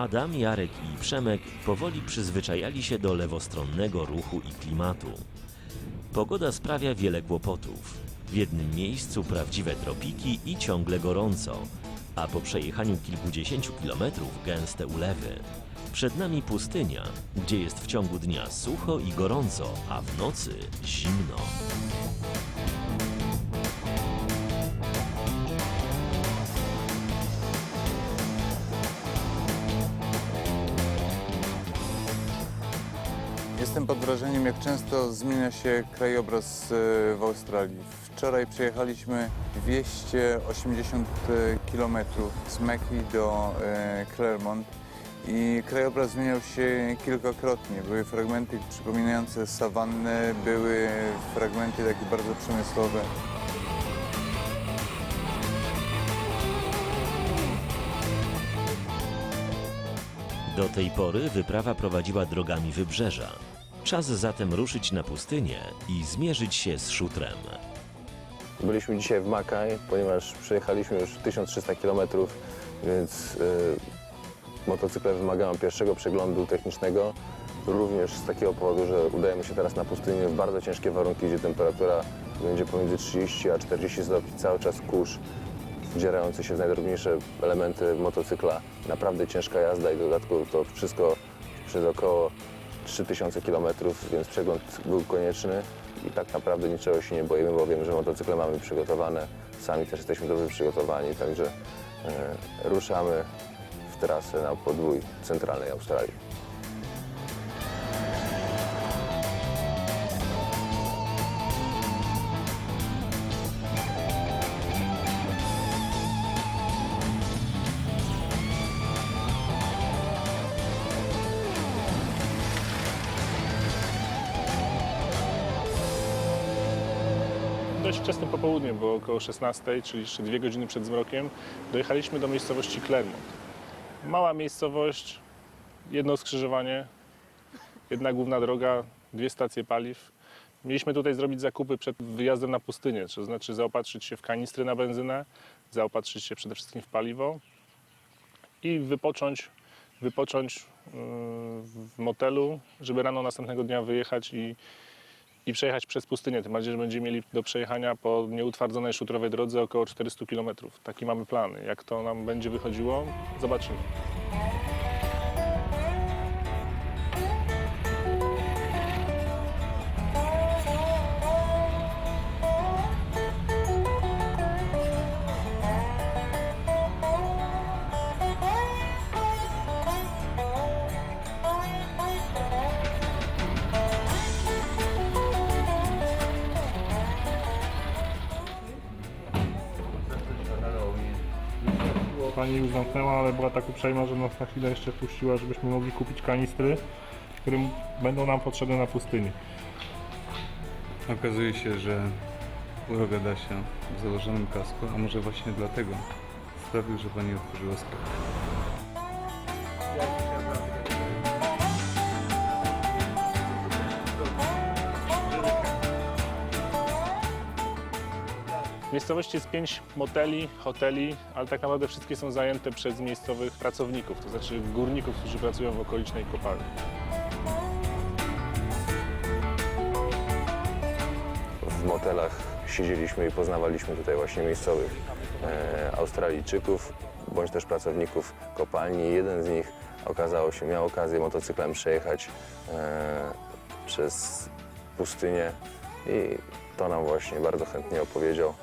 Adam, Jarek i Przemek powoli przyzwyczajali się do lewostronnego ruchu i klimatu. Pogoda sprawia wiele kłopotów. W jednym miejscu prawdziwe tropiki i ciągle gorąco, a po przejechaniu kilkudziesięciu kilometrów gęste ulewy. Przed nami pustynia, gdzie jest w ciągu dnia sucho i gorąco, a w nocy zimno. Jestem pod wrażeniem, jak często zmienia się krajobraz e, w Australii. Wczoraj przejechaliśmy 280 km z Meki do e, Claremont i krajobraz zmieniał się kilkakrotnie. Były fragmenty przypominające sawannę, były fragmenty takie bardzo przemysłowe. Do tej pory wyprawa prowadziła drogami wybrzeża. Czas zatem ruszyć na pustynię i zmierzyć się z szutrem. Byliśmy dzisiaj w Makaj, ponieważ przejechaliśmy już 1300 km, więc y, motocykle wymagają pierwszego przeglądu technicznego. Również z takiego powodu, że udajemy się teraz na pustynię w bardzo ciężkie warunki, gdzie temperatura będzie pomiędzy 30 a 40 stopni, cały czas kurz, wdzierający się w najdrobniejsze elementy motocykla. Naprawdę ciężka jazda i w dodatku to wszystko przez około 3000 km, więc przegląd był konieczny i tak naprawdę niczego się nie boimy, bo wiemy, że motocykle mamy przygotowane, sami też jesteśmy dobrze przygotowani, także e, ruszamy w trasę na podwój centralnej Australii. Bo około 16, czyli jeszcze dwie godziny przed zmrokiem, dojechaliśmy do miejscowości Clermont. Mała miejscowość, jedno skrzyżowanie, jedna główna droga, dwie stacje paliw. Mieliśmy tutaj zrobić zakupy przed wyjazdem na pustynię, to znaczy zaopatrzyć się w kanistry na benzynę, zaopatrzyć się przede wszystkim w paliwo i wypocząć, wypocząć yy, w motelu, żeby rano następnego dnia wyjechać i i przejechać przez pustynię. Tym bardziej, że będziemy mieli do przejechania po nieutwardzonej szutrowej drodze około 400 km. Taki mamy plany. Jak to nam będzie wychodziło, zobaczymy. Pani już zamknęła, ale była tak uprzejma, że nas na chwilę jeszcze puściła, żebyśmy mogli kupić kanistry, które będą nam potrzebne na pustyni. Okazuje się, że uroga Dasia w założonym kasku, a może właśnie dlatego sprawił, że pani otworzyła sklep. W miejscowości jest pięć moteli, hoteli, ale tak naprawdę wszystkie są zajęte przez miejscowych pracowników, to znaczy górników, którzy pracują w okolicznej kopalni. W motelach siedzieliśmy i poznawaliśmy tutaj właśnie miejscowych e, Australijczyków, bądź też pracowników kopalni. Jeden z nich okazało się, miał okazję motocyklem przejechać e, przez pustynię i to nam właśnie bardzo chętnie opowiedział.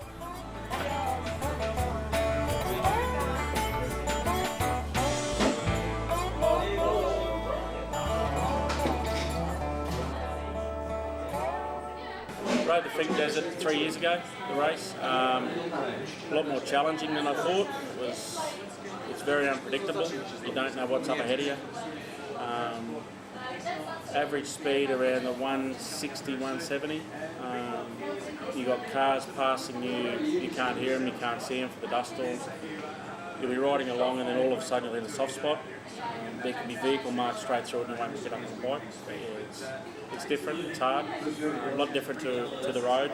Rode the Fig Desert three years ago, the race. Um, a lot more challenging than I thought. It was, it's very unpredictable. You don't know what's up ahead of you. Um, average speed around the 160, 170. Um, you got cars passing you, you can't hear them, you can't see them for the dust storms. You'll be riding along and then all of a sudden you'll hit a soft spot. There can be vehicle marks straight through it and you won't it up on the bike. But yeah, it's, it's different, it's hard, a lot different to, to the road.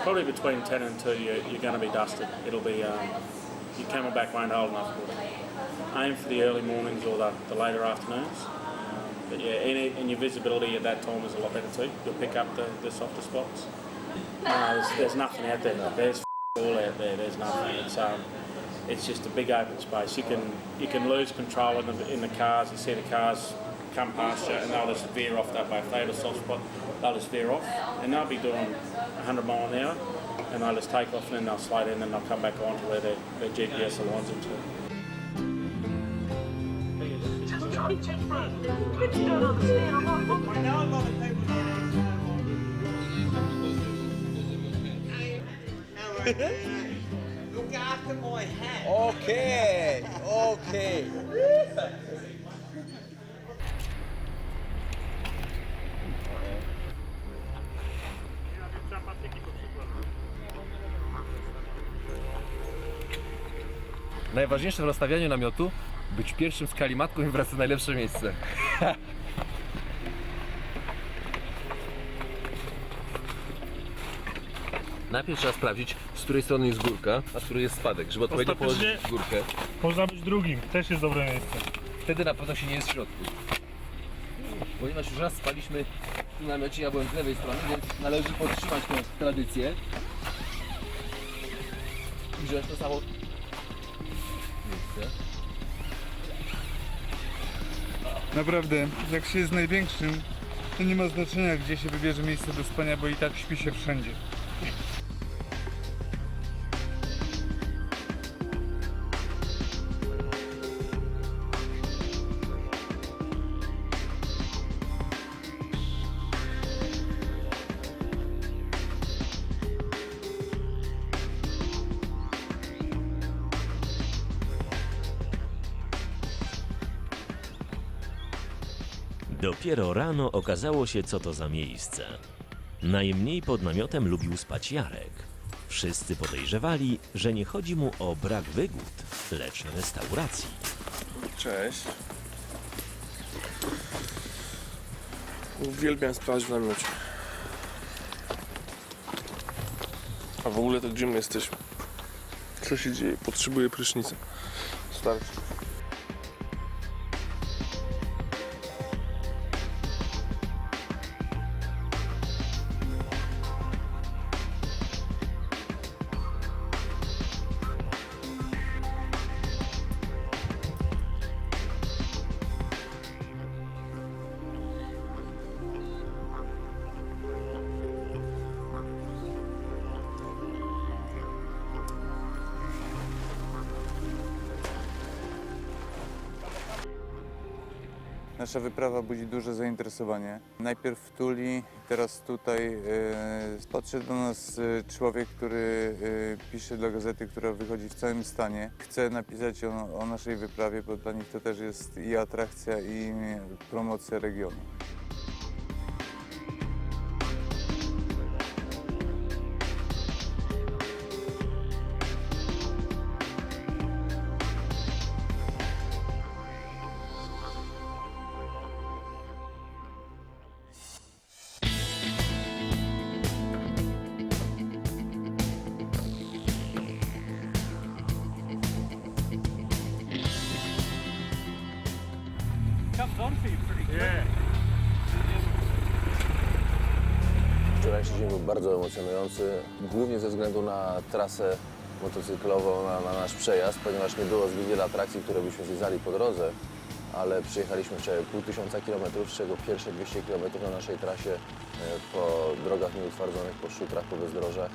Probably between 10 and 2 you're, you're going to be dusted. It'll be, um, your camelback won't hold enough aim for the early mornings or the, the later afternoons. But yeah, and, and your visibility at that time is a lot better too. You'll pick up the, the softer spots. No, there's, there's nothing out there. There's all out there. There's nothing. It's um, it's just a big open space. You can you can lose control in the in the cars. You see the cars come past you, and they'll just veer off that way. If they have a soft spot, they'll just veer off, and they'll be doing 100 mile an hour, and they'll just take off, and then they'll slow down, and they'll come back on to where their, their GPS aligns them to. Look after my hat. Okay, okay. Najważniejsze w rozstawianiu namiotu być pierwszym z kalimatką i wybrać sobie najlepsze miejsce. Najpierw trzeba sprawdzić, z której strony jest górka, a z której jest spadek, żeby odpowiednio położyć Ostatecznie- górkę. Można być drugim, też jest dobre miejsce. Wtedy na pewno się nie jest w środku. Ponieważ już raz spaliśmy w namiocie, ja byłem z lewej strony, więc należy podtrzymać tę tradycję. I wziąć to samo Naprawdę, jak się jest największym, to nie ma znaczenia, gdzie się wybierze miejsce do spania, bo i tak śpi się wszędzie. Dopiero rano okazało się, co to za miejsce. Najmniej pod namiotem lubił spać Jarek. Wszyscy podejrzewali, że nie chodzi mu o brak wygód, lecz restauracji. Cześć. Uwielbiam spać w namiocie. A w ogóle to gdzie my jesteśmy? Co się dzieje? Potrzebuję prysznica. Starczy. Nasza wyprawa budzi duże zainteresowanie. Najpierw w Tuli, teraz tutaj e, podszedł do nas e, człowiek, który e, pisze dla gazety, która wychodzi w całym stanie. Chce napisać o, o naszej wyprawie, bo dla nich to też jest i atrakcja, i promocja regionu. Wczorajszy dzień był bardzo emocjonujący, głównie ze względu na trasę motocyklową, na, na nasz przejazd, ponieważ nie było zbyt wiele atrakcji, które byśmy zwiedzali po drodze, ale przyjechaliśmy wczoraj pół tysiąca kilometrów, z czego pierwsze 200 kilometrów na naszej trasie e, po drogach nieutwardzonych, po szutrach, po bezdrożach.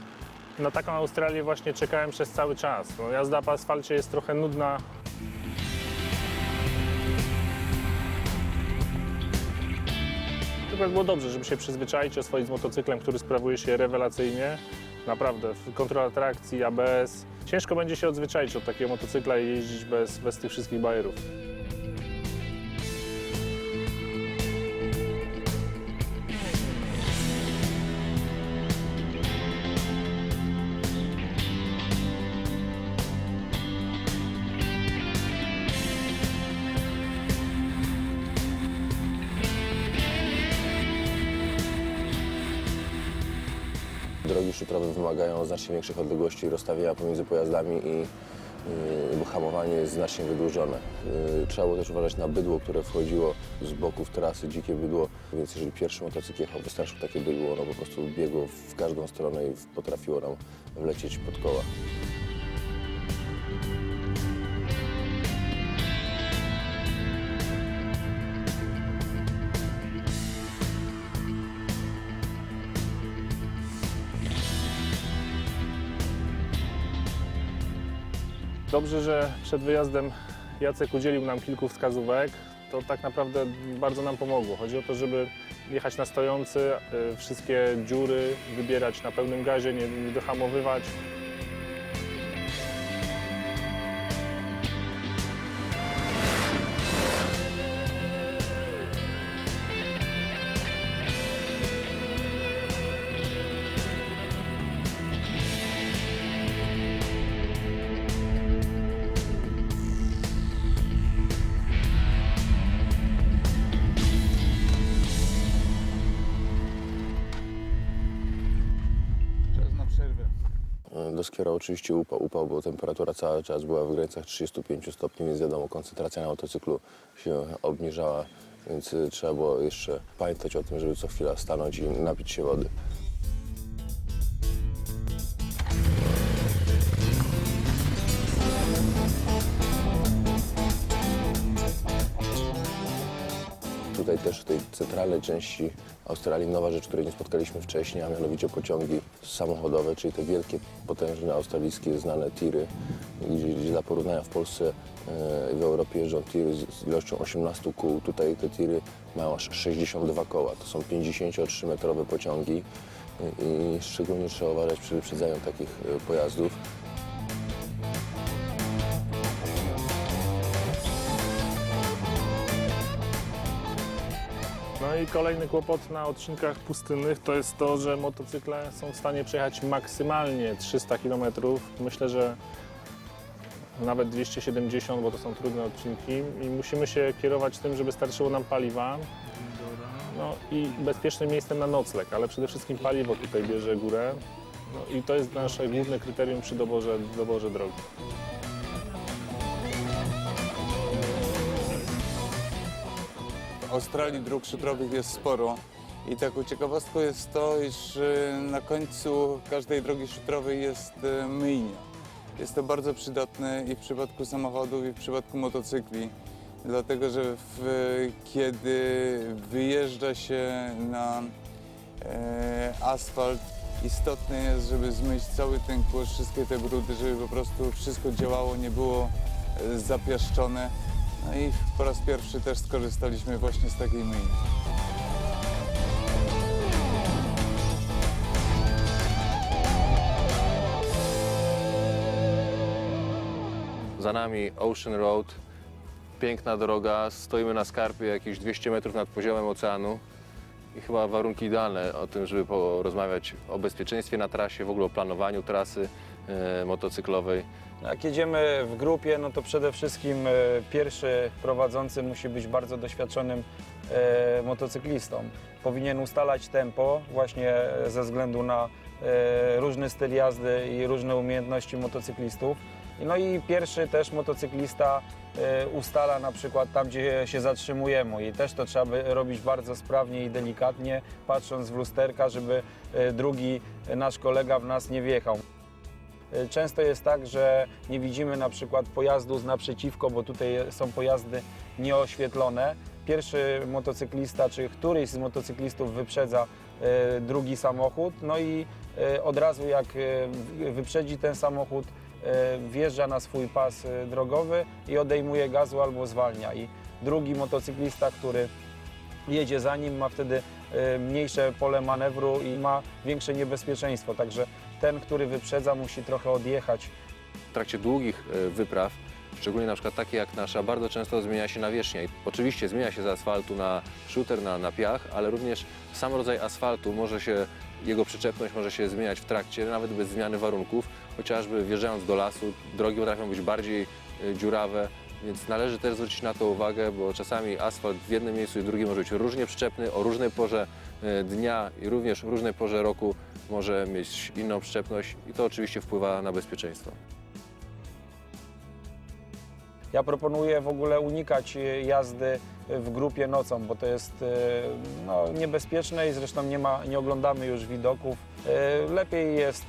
Na taką Australię właśnie czekałem przez cały czas. No, jazda po asfalcie jest trochę nudna. Tylko było dobrze, żeby się przyzwyczaić, oswoić z motocyklem, który sprawuje się rewelacyjnie. Naprawdę, kontrola trakcji, ABS. Ciężko będzie się odzwyczaić od takiego motocykla i jeździć bez, bez tych wszystkich bajerów. Drogi szutrowe wymagają znacznie większych odległości rozstawienia pomiędzy pojazdami i bo hamowanie jest znacznie wydłużone. Yy, Trzeba było też uważać na bydło, które wchodziło z boków trasy, dzikie bydło, więc jeżeli pierwszy motocykl jechał, wystraszył takie bydło, ono po prostu biegło w każdą stronę i potrafiło nam wlecieć pod koła. Dobrze, że przed wyjazdem Jacek udzielił nam kilku wskazówek. To tak naprawdę bardzo nam pomogło. Chodzi o to, żeby jechać na stojący, y, wszystkie dziury wybierać na pełnym gazie, nie, nie dohamowywać. Doskierał oczywiście upał, upał, bo temperatura cały czas była w granicach 35 stopni, więc wiadomo, koncentracja na motocyklu się obniżała, więc y, trzeba było jeszcze pamiętać o tym, żeby co chwila stanąć i napić się wody. Tutaj też w tej centralnej części Australii nowa rzecz, której nie spotkaliśmy wcześniej, a mianowicie pociągi samochodowe, czyli te wielkie, potężne australijskie znane tiry, dla porównania w Polsce e, i w Europie jeżdżą tiry z, ilością 18 kół. Tutaj te tiry mają aż 62 koła. To są 53-metrowe pociągi i, i szczególnie trzeba uważać przy wyprzedzaniu takich e, pojazdów. No i kolejny kłopot na odcinkach pustynnych to jest to, że motocykle są w stanie przejechać maksymalnie 300 km. Myślę, że nawet 270, bo to są trudne odcinki i musimy się kierować tym, żeby starczyło nam paliwa. No i bezpiecznym miejscem na nocleg, ale przede wszystkim paliwo tutaj bierze górę. No i to jest nasze główne kryterium przy doborze, doborze drogi. Australii dróg szutrowych jest sporo i taką ciekawostką jest to, iż y, na końcu każdej drogi szutrowej jest y, myjnia. Jest to bardzo przydatne i w przypadku samochodów, i w przypadku motocykli, dlatego że w, kiedy wyjeżdża się na e, asfalt, istotne jest, żeby zmyć cały ten kurz, wszystkie te brudy, żeby po prostu wszystko działało, nie było e, zapiaszczone. No i po raz pierwszy też skorzystaliśmy właśnie z takiej myjni. Za nami Ocean Road, piękna droga, stoimy na skarpie jakieś 200 metrów nad poziomem oceanu. I chyba warunki idealne o tym, żeby porozmawiać o bezpieczeństwie na trasie, w ogóle o planowaniu trasy e, motocyklowej. Jak jedziemy w grupie, no to przede wszystkim e, pierwszy prowadzący musi być bardzo doświadczonym e, motocyklistą. Powinien ustalać tempo właśnie ze względu na e, różny styl jazdy i różne umiejętności motocyklistów. No i pierwszy też motocyklista ustala na przykład tam, gdzie się zatrzymujemy i też to trzeba robić bardzo sprawnie i delikatnie, patrząc w lusterka, żeby drugi nasz kolega w nas nie wjechał. Y, Często jest tak, że nie widzimy na przykład pojazdu z naprzeciwko, bo tutaj są pojazdy nieoświetlone. Pierwszy motocyklista, czy któryś z motocyklistów wyprzedza y, drugi samochód, no i y, od razu jak wyprzedzi ten samochód, wjeżdża na swój pas drogowy i odejmuje gazu albo zwalnia. I drugi motocyklista, który jedzie za nim, ma wtedy mniejsze pole manewru i ma większe niebezpieczeństwo. Także ten, który wyprzedza, musi trochę odjechać. W trakcie długich e, wypraw, szczególnie na przykład takie jak nasza, bardzo często zmienia się nawierzchnia. I oczywiście zmienia się z asfaltu na shooter, na, na piach, ale również sam rodzaj asfaltu może się, jego przyczepność może się zmieniać w trakcie, nawet bez zmiany warunków. Chociażby wjeżdżając do lasu, drogi potrafią być bardziej e, dziurawe, więc należy też zwrócić na to uwagę, bo czasami asfalt w jednym miejscu i drugim może być różnie przyczepny, o różnej porze e, dnia i również w różnej porze roku może mieć inną przyczepność i to oczywiście wpływa na bezpieczeństwo. Ja proponuję w ogóle unikać e, jazdy w grupie nocą, bo to jest e, no, niebezpieczne i zresztą nie, ma, nie oglądamy już widoków. Lepiej jest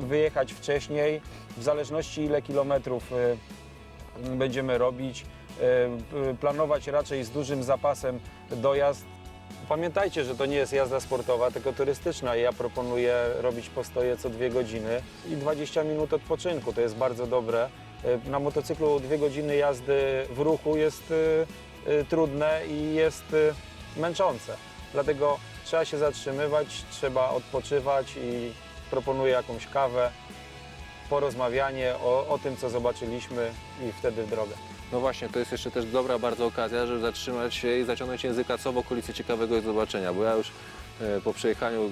wyjechać wcześniej, w zależności ile kilometrów będziemy robić, e, planować raczej z dużym zapasem dojazd. Pamiętajcie, że to nie jest jazda sportowa, tylko turystyczna ja proponuję robić postoje co dwie godziny i 20 minut odpoczynku. To jest bardzo dobre. E, Na motocyklu dwie godziny jazdy w ruchu jest e, trudne i jest męczące. Dlatego trzeba się zatrzymywać, trzeba odpoczywać i proponuję jakąś kawę, porozmawianie o, o tym, co zobaczyliśmy i wtedy w drogę. No właśnie, to jest jeszcze też dobra bardzo okazja, żeby zatrzymać się i zaciągnąć języka, co w okolicy ciekawego jest zobaczenia, bo ja już e, po przejechaniu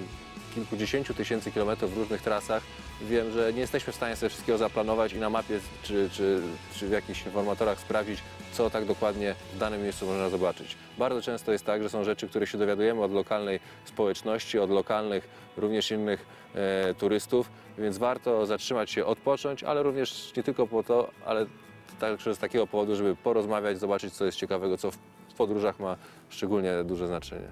kilkudziesięciu tysięcy kilometrów w różnych trasach wiem, że nie jesteśmy w stanie sobie wszystkiego zaplanować i na mapie czy, czy, czy w jakichś informatorach sprawdzić, co tak dokładnie w danym miejscu można zobaczyć. Bardzo często jest tak, że są rzeczy, które się dowiadujemy od lokalnej społeczności, od lokalnych również innych e, turystów, więc warto zatrzymać się, odpocząć, ale również nie tylko po to, ale także z takiego powodu, żeby porozmawiać, zobaczyć, co jest ciekawego, co w podróżach ma szczególnie duże znaczenie.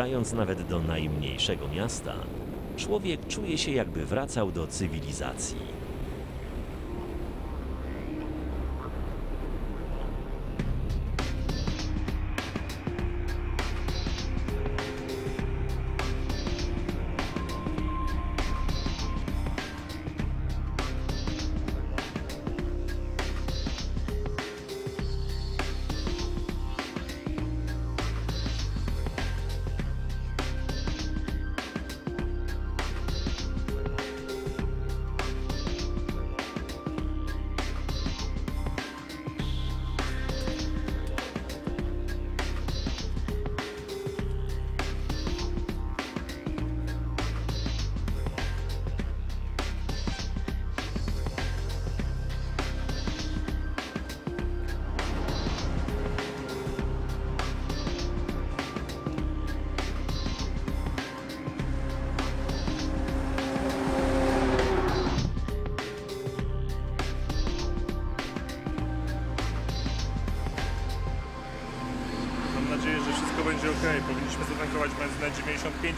Wjeżdżając nawet do najmniejszego miasta, człowiek czuje się jakby wracał do cywilizacji.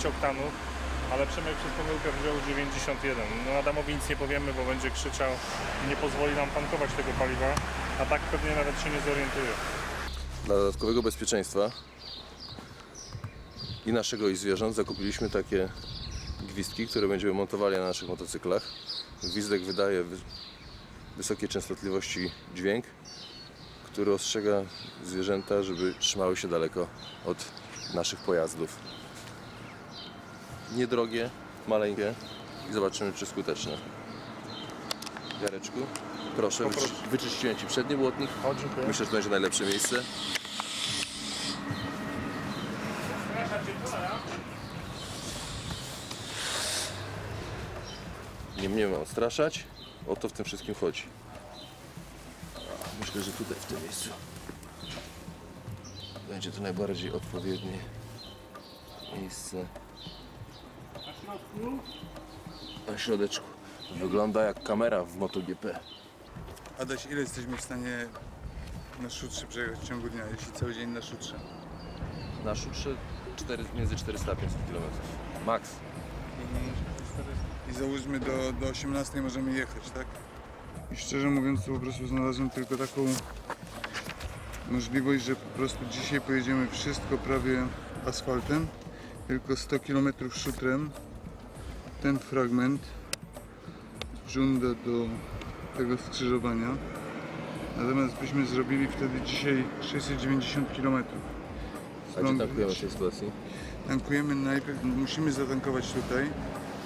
95 oktanów, ale Przemek przez pomyłkę wziął 91. No Adamowi nic nie powiemy, bo będzie krzyczał i nie pozwoli nam tankować tego paliwa, a tak pewnie nawet się nie zorientuje. Dla dodatkowego bezpieczeństwa i naszego i zwierząt zakupiliśmy takie gwizdki, które będziemy montowali na naszych motocyklach. Gwizdek wydaje wy- wysokiej częstotliwości dźwięk, który ostrzega zwierzęta, żeby trzymały się daleko od naszych pojazdów. Niedrogie, maleńkie i zobaczymy, czy skuteczne. Jareczku, proszę, Poproszę. wyczy- wyczyściłem Ci przedni błotnik. O, dziękuję. Myślę, że to będzie najlepsze miejsce. Nie mnie ma odstraszać. O to w tym wszystkim chodzi. Myślę, że tutaj w tym miejscu będzie to najbardziej odpowiednie miejsce. Na środeczku. Wygląda jak kamera w MotoGP. Adaś, ile jesteśmy w stanie na szutrze przejechać w ciągu dnia, jeśli cały dzień na szutrze? Na szutrze 4, między 400 a 500 km. Max. I załóżmy do, do 18 możemy jechać, tak? I szczerze mówiąc, to po prostu znalazłem tylko taką możliwość, że po prostu dzisiaj pojedziemy wszystko prawie asfaltem, tylko 100 km szutrem. Ten fragment żąda do tego skrzyżowania. Natomiast byśmy zrobili wtedy dzisiaj 690 km. A gdzie tankujemy w tej sytuacji? Tankujemy najpierw, musimy zatankować tutaj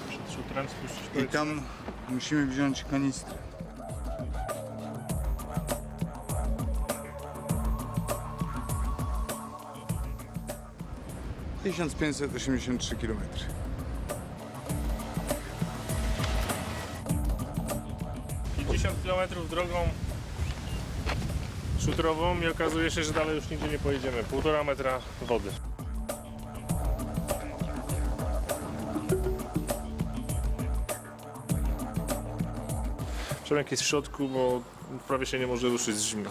Przed szutrem spuścić i tam musimy wziąć kanistrę. Tysiąc pięćset osiemdziesiąt trzy kilometry. Km drogą szutrową i okazuje się, że dalej już nigdzie nie pojedziemy. Półtora metra wody. Przemek jest w środku, bo prawie się nie może ruszyć z zimna.